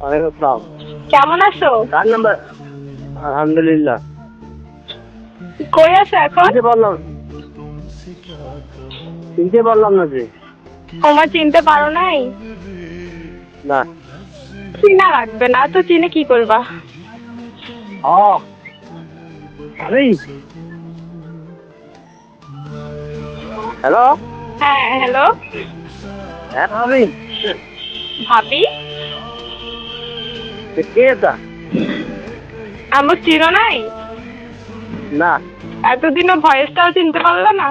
ওয়ালাইকুম আসসালাম। কেমন আছো? কার নাম্বার আলহামদুলিল্লাহ। কই আছো এখন? চিনতে পারলাম। চিনতে পারলাম না যে। তোমার চিনতে পারো নাই? না। চিনা লাগবে না তো চিনে কি করবা? ও আরে। হ্যালো হ্যাঁ হ্যালো হ্যাঁ ভাবি। ভাবি? কে এটা আমার চিনো নাই? না। এতদিনও ভয়েসটাও চিনতে পারল না।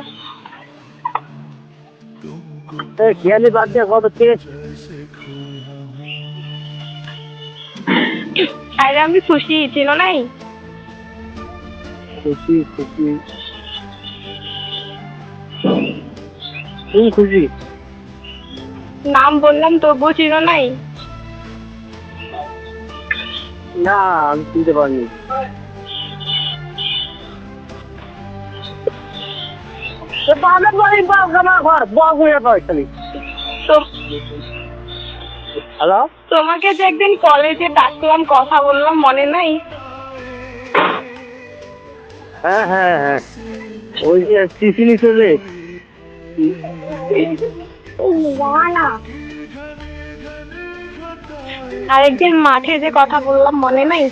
খেয়ালি বাদ দিয়ে কত কে আরে আমি খুশি চিনো নাই? খুশি খুশি। তুমি খুশি? নাম বললাম তবুও চিনো নাই? না আমি চিনতে পারিনি। বাড়ি আমার ঘর হয়ে হ্যালো? তোমাকে যে একদিন কলেজে ডাকলাম কথা বললাম মনে নাই? হ্যাঁ হ্যাঁ হ্যাঁ। ওই যে নিচ্ছে যে আর একদিন মাঠে যে কথা বললাম মনে নাই?